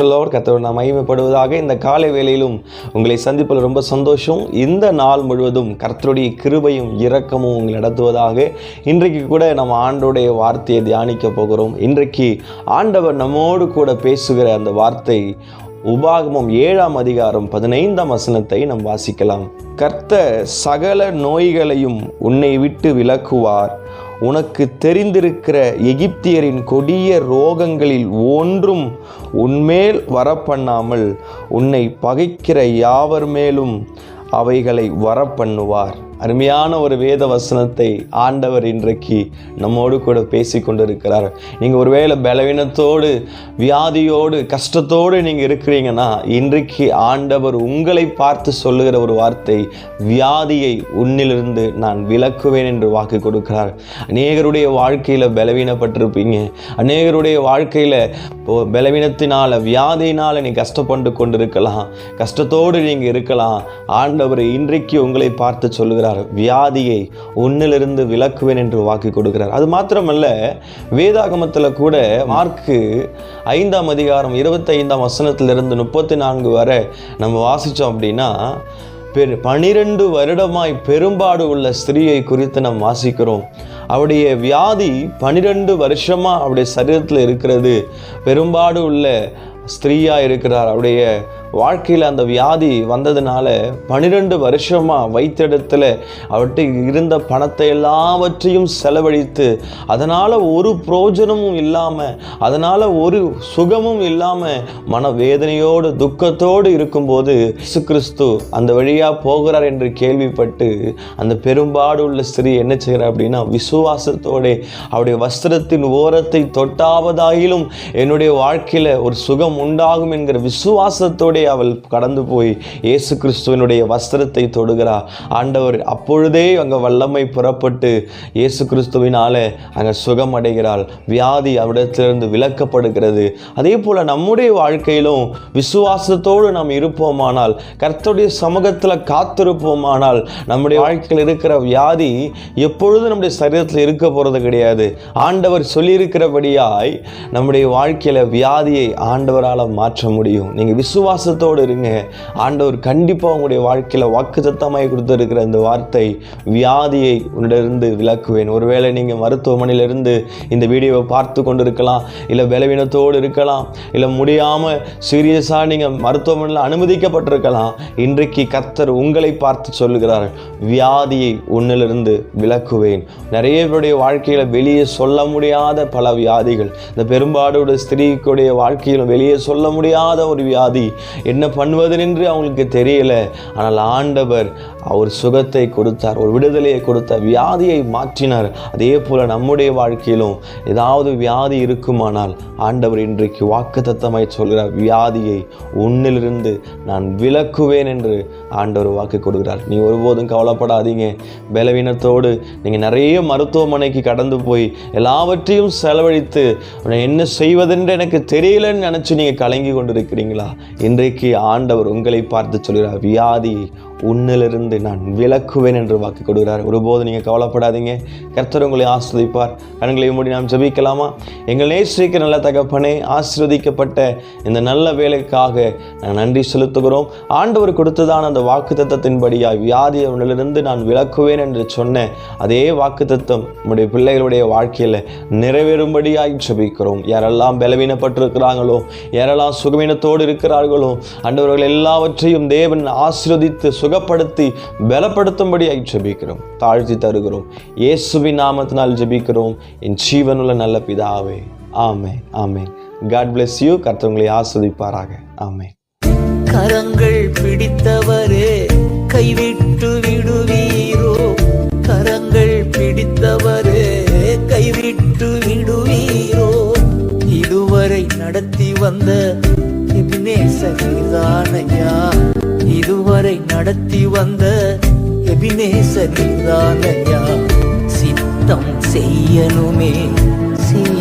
பிரைஸ்லோர் கத்தவர் நாம் மகிமைப்படுவதாக இந்த காலை வேளையிலும் உங்களை சந்திப்பில் ரொம்ப சந்தோஷம். இந்த நாள் முழுவதும் கர்த்தருடைய கிருபையும் இரக்கமும் உங்களை நடத்துவதாக இன்றைக்கு கூட நம்ம ஆண்டோடைய வார்த்தையை தியானிக்க போகிறோம். இன்றைக்கு ஆண்டவர் நம்மோடு கூட பேசுகிற அந்த வார்த்தை உபாகமம் ஏழாம் அதிகாரம் பதினைந்தாம் வசனத்தை நாம் வாசிக்கலாம். கர்த்தர் சகல நோய்களையும் உன்னை விட்டு விலக்குவார். உனக்கு தெரிந்திருக்கிற எகிப்தியரின் கொடிய ரோகங்களில் ஒன்றும் உன்மேல் வரப்பண்ணாமல் உன்னை பகைக்கிற யாவர் மேலும் அவைகளை வரப்பண்ணுவார். அருமையான ஒரு வேத வசனத்தை ஆண்டவர் இன்றைக்கு நம்மோடு கூட பேசி கொண்டிருக்கிறார். நீங்கள் ஒருவேளை பலவீனத்தோடு வியாதியோடு கஷ்டத்தோடு நீங்கள் இருக்கிறீங்கன்னா இன்றைக்கு ஆண்டவர் உங்களை பார்த்து சொல்லுகிற ஒரு வார்த்தை வியாதியை உன்னிலிருந்து நான் விலக்குவேன் என்று வாக்கு கொடுக்கிறார். அநேகருடைய வாழ்க்கையில் பலவீனப்பட்டிருப்பீங்க. அநேகருடைய வாழ்க்கையில் பலவீனத்தினால் வியாதியினால் நீ கஷ்டப்பட்டு கொண்டிருக்கலாம். கஷ்டத்தோடு நீங்கள் இருக்கலாம். ஆண்டவர் இன்றைக்கு உங்களை பார்த்து சொல்லுகிறார் வியாதியை உன்னிலிருந்து விலக்குவேன் என்று வாக்கு கொடுக்கிறார். அது மாத்திரமல்ல வேதாகமத்தில் கூட மார்க்கு ஐந்தாம் அதிகாரம் இருபத்தைந்தாம் வசனத்திலிருந்து முப்பத்தி நான்கு வரை நம்ம வாசித்தோம் அப்படின்னா பெரு பனிரெண்டு வருடமாய் பெரும்பாடு உள்ள ஸ்திரீயை குறித்து நாம் வாசிக்கிறோம். அவருடைய வியாதி பனிரெண்டு வருஷமாக அவருடைய சரீரத்தில் இருக்கிறது. பெரும்பாடு உள்ள ஸ்திரீயாக இருக்கிறார். அவருடைய வாழ்க்கையில் அந்த வியாதி வந்ததுனால பன்னிரெண்டு வருஷமாக வைத்திடத்தில் அவர்கிட்ட இருந்த பணத்தை எல்லாவற்றையும் செலவழித்து அதனால் ஒரு பிரோஜனமும் இல்லாமல் அதனால் ஒரு சுகமும் இல்லாமல் மனவேதனையோடு துக்கத்தோடு இருக்கும்போது இசு கிறிஸ்து அந்த வழியாக போகிறார் என்று கேள்விப்பட்டு அந்த பெரும்பாடு உள்ள ஸ்திரீ என்ன செய்கிறார் அப்படின்னா விசுவாசத்தோட அவருடைய வஸ்திரத்தின் ஓரத்தை தொட்டாவதாயிலும் என்னுடைய வாழ்க்கையில் ஒரு சுகம் உண்டாகும் என்கிற விசுவாசத்தோட அவள் கடந்து போய் இயேசு கிறிஸ்துவனுடைய வஸ்திரத்தை தொடுகிறார் ஆண்டவர் அப்பொழுதே அங்கே வல்லமை புறப்பட்டு இயேசு கிறிஸ்துவினால் அங்கே சுகம் அடைகிறாள் வியாதி அவரிடத்திலிருந்து விளக்கப்படுகிறது அதே போல் நம்முடைய வாழ்க்கையிலும் விசுவாசத்தோடு நாம் இருப்போமானால் கர்த்தருடைய சமூகத்தில் காத்திருப்போமானால் நம்முடைய வாழ்க்கையில் இருக்கிற வியாதி எப்பொழுதும் நம்முடைய சரீரத்தில் இருக்க போகிறது கிடையாது. ஆண்டவர் சொல்லியிருக்கிறபடியாய் நம்முடைய வாழ்க்கையில் வியாதியை ஆண்டவரால் மாற்ற முடியும். நீங்கள் விசுவாச விசுவாசத்தோடு இருங்க ஆண்டவர் கண்டிப்பாக உங்களுடைய வாழ்க்கையில் வாக்கு கொடுத்துருக்கிற இந்த வார்த்தை வியாதியை உன்னிடருந்து விளக்குவேன் ஒருவேளை நீங்கள் மருத்துவமனையிலிருந்து இந்த வீடியோவை பார்த்து கொண்டு இருக்கலாம் இல்லை பலவீனத்தோடு இருக்கலாம் இல்லை முடியாமல் சீரியஸாக நீங்கள் மருத்துவமனையில் அனுமதிக்கப்பட்டிருக்கலாம் இன்றைக்கு கர்த்தர் உங்களை பார்த்து சொல்லுகிறார் வியாதியை உன்னிலிருந்து விளக்குவேன் நிறைய பேருடைய வாழ்க்கையில் வெளியே சொல்ல முடியாத பல வியாதிகள். இந்த பெரும்பாடோட ஸ்திரீக்குடைய வாழ்க்கையிலும் வெளியே சொல்ல முடியாத ஒரு வியாதி. என்ன பண்ணுவதென்று அவங்களுக்கு தெரியல. ஆனால் ஆண்டவர் அவர் சுகத்தை கொடுத்தார் ஒரு விடுதலையை கொடுத்தார் வியாதியை மாற்றினார். அதே போல் நம்முடைய வாழ்க்கையிலும் ஏதாவது வியாதி இருக்குமானால் ஆண்டவர் இன்றைக்கு வாக்குத்தத்தமாய் சொல்கிறார் வியாதியை உன்னிலிருந்து நான் விலக்குவேன் என்று ஆண்டவர் வாக்கு கொடுக்கிறார். நீ ஒருபோதும் கவலைப்படாதீங்க. பலவீனத்தோடு நீங்கள் நிறைய மருத்துவமனைக்கு கடந்து போய் எல்லாவற்றையும் செலவழித்து என்ன செய்வதென்று எனக்கு தெரியலன்னு நினச்சி நீங்கள் கலங்கி கொண்டிருக்கிறீங்களா? இன்றைக்கு ஆண்டவர் உங்களை பார்த்து சொல்கிறார் வியாதி உன்னிலிருந்து நான் விளக்குவேன் என்று வாக்கு கொடுக்கிறார். ஒருபோது நீங்கள் கவலைப்படாதீங்க. கர்த்தர் உங்களை ஆஸ்வதிப்பார் கண்களை மூடி நாம் ஜபிக்கலாமா? எங்கள் நேசிக்க நல்ல தகப்பனே ஆசீர்வதிக்கப்பட்ட இந்த நல்ல வேலைக்காக நான் நன்றி செலுத்துகிறோம். ஆண்டவர் கொடுத்ததான அந்த வாக்கு தத்தத்தின்படியாய் வியாதி அவனிலிருந்து நான் விளக்குவேன் என்று சொன்ன அதே வாக்கு தத்தம் நம்முடைய பிள்ளைகளுடைய வாழ்க்கையில் நிறைவேறும்படியாய் ஜபிக்கிறோம். யாரெல்லாம் பலவீனப்பட்டிருக்கிறாங்களோ யாரெல்லாம் சுகவீனத்தோடு இருக்கிறார்களோ அண்டவர்கள் எல்லாவற்றையும் தேவன் ஆசிர்வதித்து சுகப்படுத்தி பலப்படுத்தும்படியாய் ஜெபிக்கிறோம். தாழ்த்தி தருகிறோம். இயேசுவின் நாமத்தினால் ஜெபிக்கிறோம். என் ஜீவனுள்ள நல்ல பிதாவே. ஆமே ஆமே காட் bless யூ கர்த்தவங்களை ஆஸ்வதிப்பாராக. ஆமே கரங்கள் பிடித்தவரே கைவிட்டு விடுவீரோ. கரங்கள் பிடித்தவரே கைவிட்டு விடுவீரோ. இதுவரை நடத்தி வந்த நடத்தி வந்த எபினேசரிதானையா சித்தம் செய்யணுமே. செய்ய